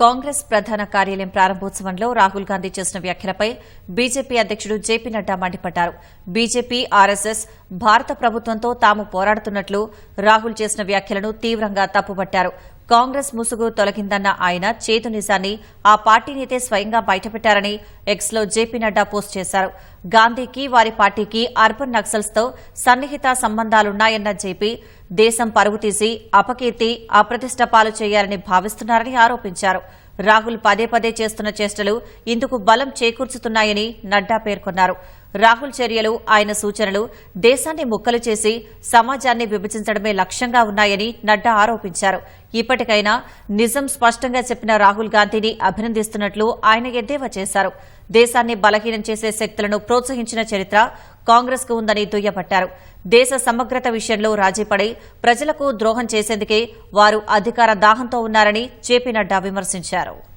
కాంగ్రెస్ ప్రధాన కార్యాలయం ప్రారంభోత్సవంలో రాహుల్ గాంధీ చేసిన వ్యాఖ్యలపై బీజేపీ అధ్యకుడు జేపీ నడ్డా మండిపడ్డారు. బీజేపీ ఆర్ఎస్ఎస్ భారత ప్రభుత్వంతో తాము పోరాడుతున్నట్లు రాహుల్ చేసిన వ్యాఖ్యలను తీవ్రంగా తప్పుపట్టారు. కాంగ్రెస్ ముసుగు తొలగిందన్న ఆయన చేతు నిజాన్ని ఆ పార్టీ నేతే స్వయంగా బయటపెట్టారని ఎక్స్లో జేపీ నడ్డా పోస్ట్ చేశారు. గాంధీకి వారి పార్టీకి అర్బన్ నక్సల్స్తో సన్నిహిత సంబంధాలున్నాయన్న జేపీ దేశం పరుగుతీసి అపకీర్తి అప్రతిష్ట పాలు చేయాలని భావిస్తున్నారని ఆరోపించారు. రాహుల్ పదే పదే చేస్తున్న చేష్టలు ఇందుకు బలం చేకూర్చుతున్నాయని నడ్డా పేర్కొన్నారు. రాహుల్ చర్యలు ఆయన సూచనలు దేశాన్ని ముక్కలు చేసి సమాజాన్ని విభజించడమే లక్ష్యంగా ఉన్నాయని నడ్డా ఆరోపించారు. ఇప్పటికైనా నిజం స్పష్టంగా చెప్పిన రాహుల్ గాంధీని అభినందిస్తున్నట్లు ఆయన ఎద్దేవా చేశారు. దేశాన్ని బలహీనం చేసే శక్తులను ప్రోత్సహించిన చరిత్ర కాంగ్రెస్కు ఉందని దుయ్యబట్టారు. దేశ సమగ్రత విషయంలో రాజీపడి ప్రజలకు ద్రోహం చేసేందుకే వారు అధికార దాహంతో ఉన్నారని జేపీ నడ్డా విమర్శించారు.